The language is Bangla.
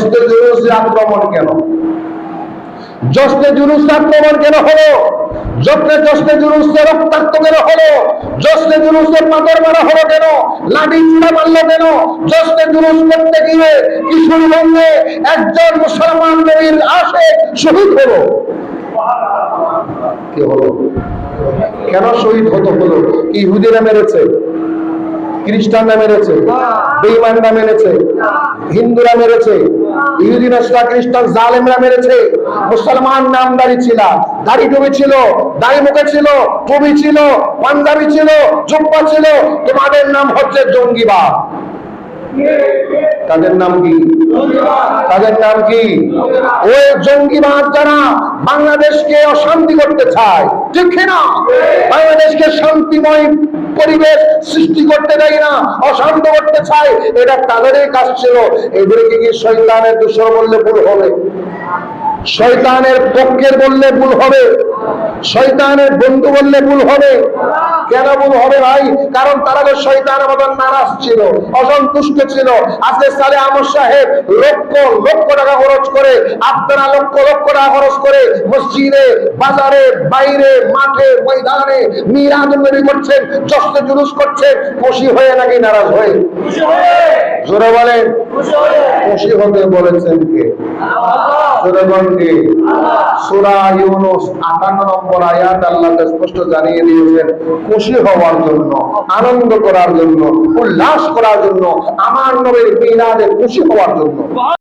জস্তে আক্রমণ কেন? জস্তে আক্রমণ কেন হলো? জস্তে জস্তে রক্তাক্ত কেন হলো? জস্তে পাথর মারা হলো কেন? লাঠি কেন? জস্তে জুলুস করতে গিয়ে কিশোরগঞ্জে একজন মুসলমান নবীর আসে, শহীদ হলো। কি হলো? কেন শহীদ হতো হলো? ইহুদিরা মেরেছে? খ্রিস্টানরা মেরেছে? বেঈমানরা মেরেছে? হিন্দুরা মেরেছে? ইহুদি নসরা খ্রিস্টান জালেমরা মেরেছে। মুসলমান নামদারি ছিল, দাড়ি ছিল, দাড়ি মুখে ছিল ছিল, পাঞ্জাবি ছিল, জুব্বা ছিল। তোমাদের নাম হচ্ছে জঙ্গিবাদ। তাদের নাম কি? তাদের নাম কি? ওই জঙ্গিবাদ যারা বাংলাদেশকে অশান্তি করতে চায়। ঠিক না বাংলাদেশকে শান্তিময় পরিবেশ সৃষ্টি করতে দেয় না, অশান্ত করতে চায়। এটা তাদেরই কাজ ছিল। এদেরকে কি শৈতানের দূষণ বললে ভুল হবে। শয়তানের পক্ষের বললে ভুল হবে। শয়তানের বন্ধু বললে ভুল হবে। কেন ভুল হবে ভাই? কারণ তারা তো শৈতান মতন নারাজ ছিল, অসন্তুষ্ট ছিল। আজকে সালে আমর সাহেব লক্ষ লক্ষ টাকা খরচ করে আপনারা লক্ষ লক্ষ টাকা খরচ করে মসজিদে, বাজারে, বাইরে, মাঠে, ময়দানে মিরাজ করছেন জস্ত জুলুস করছেন, খুশি হয়ে নাকি নারাজ হয়ে। জোরে বলেন। খুশি বলেছেন কে? জোরেগণকে সূরা ইউনুস 58 নম্বর আয়াত আল্লাহ স্পষ্ট জানিয়ে দিয়েছেন, খুশি হওয়ার জন্য, আনন্দ করার জন্য, উল্লাস করার জন্য, আমার নবীর মিলাদে খুশি হওয়ার জন্য।